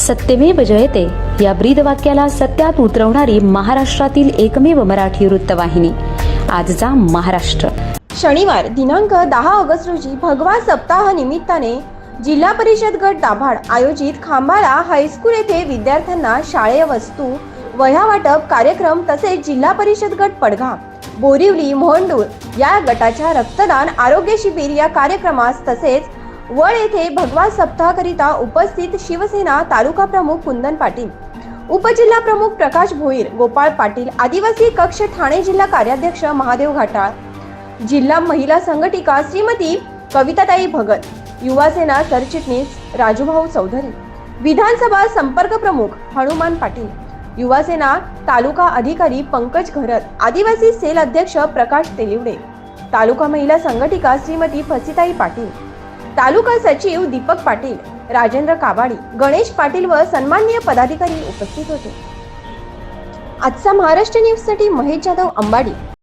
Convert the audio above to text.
सत्यमेव जयते. या ब्रीद वाक्याला सत्यात उतरवणारी महाराष्ट्रातील एकमेव मराठी वृत्तवाहिनी. आजचा महाराष्ट्र. शनिवार दिनांक दहा ऑगस्ट रोजी भगवा सप्ताह निमित्ताने जिल्हा परिषद गट दाभाड आयोजित खांबाळा हायस्कूल येथे विद्यार्थ्यांना शाळेय वस्तू वह्या वाटप कार्यक्रम तसेच जिल्हा परिषद गट पडघा बोरिवली मोहंडूर या गटाच्या रक्तदान आरोग्य शिबिर या कार्यक्रमास तसेच वळ येथे भगवा सप्ताहाकरिता उपस्थित शिवसेना तालुका प्रमुख कुंदन पाटील उपजिल्हा प्रमुख प्रकाश भोईर गोपाळ पाटील आदिवासी कक्ष ठाणे जिल्हा कार्याध्यक्ष महादेव घाटाळ जिल्हा महिला संघटिका श्रीमती कविताताई भगत युवासेना सरचिटणीस राजूभाऊ चौधरी विधानसभा संपर्क प्रमुख हनुमान पाटील युवासेना तालुका अधिकारी पंकज घरत आदिवासी सेल अध्यक्ष प्रकाश तेलिवडे तालुका महिला संघटिका श्रीमती फसिताई पाटील तालुका सचिव दीपक पाटील राजेंद्र काबाडी गणेश पाटील व सन्माननीय पदाधिकारी उपस्थित होते. आजचा महाराष्ट्र न्यूजसाठी महेश जाधव अंबाडी.